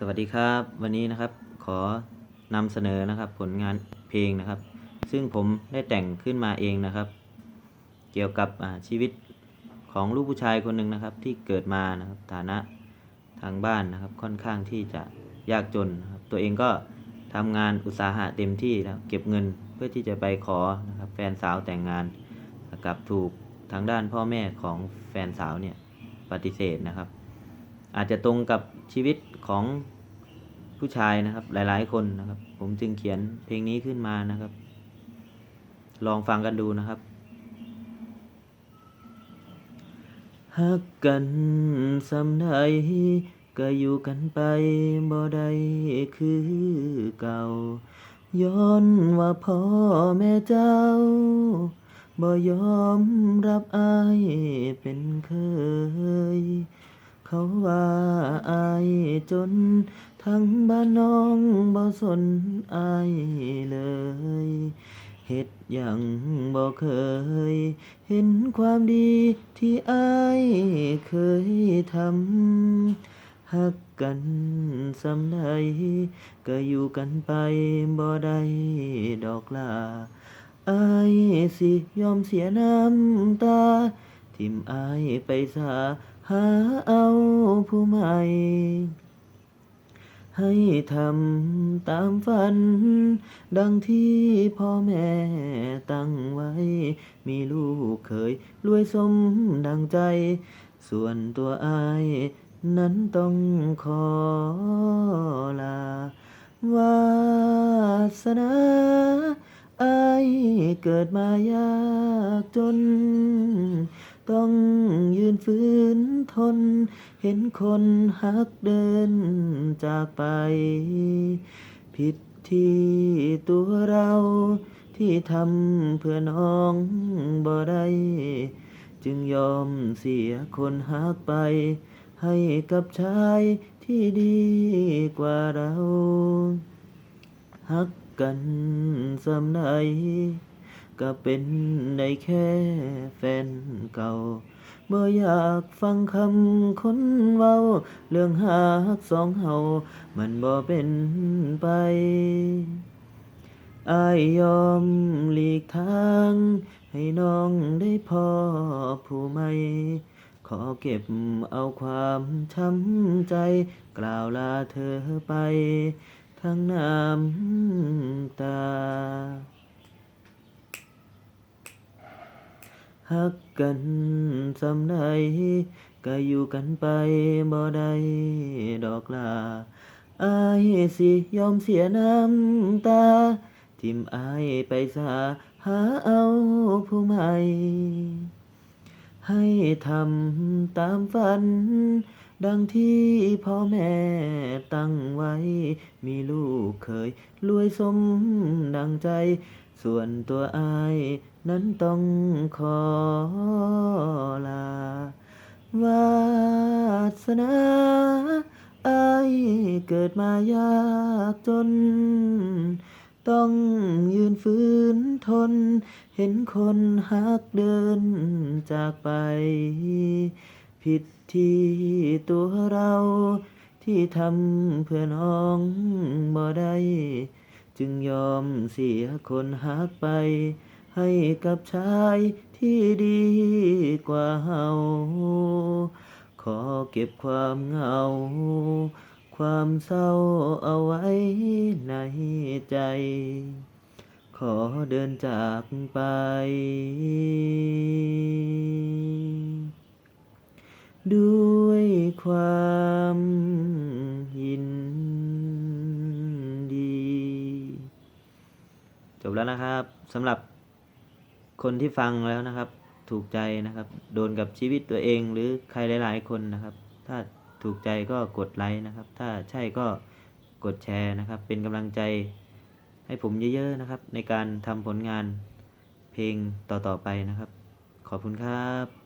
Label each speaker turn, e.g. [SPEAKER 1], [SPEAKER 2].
[SPEAKER 1] สวัสดีครับ วันนี้นะครับขอนำเสนอนะครับผลงานเพลงนะครับ ซึ่งผมได้แต่งขึ้นมาเองนะครับ เกี่ยวกับชีวิตของลูกผู้ชายคนหนึ่งนะครับ ที่เกิดมานะครับฐานะทางบ้านนะครับ ค่อนข้างที่จะยากจนนะครับ ตัวเองก็ทำงานอุตสาหะเต็มที่แล้วเก็บเงินเพื่อที่จะไปขอนะครับ แฟนสาวแต่งงานกับถูกทางด้านพ่อแม่ของแฟนสาวเนี่ยปฏิเสธนะครับ อาจจะตรงกับชีวิตของผู้ชายนะครับ หลายๆคนนะครับ ผมจึงเขียนเพลงนี้ขึ้นมานะครับ ลองฟังกันดูนะครับฮักกันสำใดก็อยู่กันไปบ่ได้คือเก่า ย้อนว่าพ่อแม่เจ้าบ่ยอมรับอายเป็นเคย เขาว่าอายจน ทั้งบ้านน้องบ่สนอายเลยเฮ็ดยังบ่เคย เห็นความดีที่อายเคยทำหักกันสำใดก็อยู่กันไปบ่ได้ดอกลาอายสิยอมเสียน้ำตา ทิมอายไปสา หาเอาผู้ใหม่ ให้ทำตามฝัน ดังที่พ่อแม่ตั้งไว้ มีลูกเคยรวยสมดังใจ ส่วนตัวอายนั้นต้องขอลาวาสนาอายเกิดมายากจน ต้องยืนฝืนทน เห็นคนหักเดินจากไป ผิดที่ตัวเราที่ทำเพื่อน้องบ่ได้ จึงยอมเสียคนหักไป ให้กับชายที่ดีกว่าเรา หักกันสำไหน ก็เป็นได้แค่แฟนเก่าบ่อยากฟังคำคนเว้า เรื่องหักสองเฮามันบ่เป็นไปอายยอมหลีกทาง ให้น้องได้พ่อผู้ใหม่ขอเก็บเอาความช้ำใจ กล่าวลาเธอไป ทั้งน้ำตา หักกันสำใดก็อยู่กันไปบ่ได้ดอกลาอายสิยอมเสียน้ำตา ทิมอายไปสาหาเอาผู้ใหม่ ให้ทำตามฝัน ดังที่พ่อแม่ตั้งไว้ มีลูกเคยรวยสมดังใจ ส่วนตัวอายนั้นต้องขอลา วาสนาอายเกิดมายากจน ต้องยืนฝืนทน เห็นคนหักเดินจากไป ผิดที่ตัวเราที่ทำเพื่อน้องบ่ได้ จึงยอมเสียคนหักไป ให้กับชายที่ดีกว่าเฮาขอเก็บความเหงา ความเศร้าเอาไว้ในใจ ขอเดินจากไป ด้วยความ บแล้วนะครับสำหรับคนที่ฟังแล้วนะครับ ถูกใจนะครับ โดนกับชีวิตตัวเองหรือใครหลาย ๆ คนนะครับ ถ้าถูกใจก็กดไลค์นะครับ ถ้าใช่ก็กดแชร์นะครับ เป็นกำลังใจให้ผมเยอะ ๆ นะครับ ในการทำผลงานเพลงต่อ ๆ ไปนะครับ ขอบคุณครับ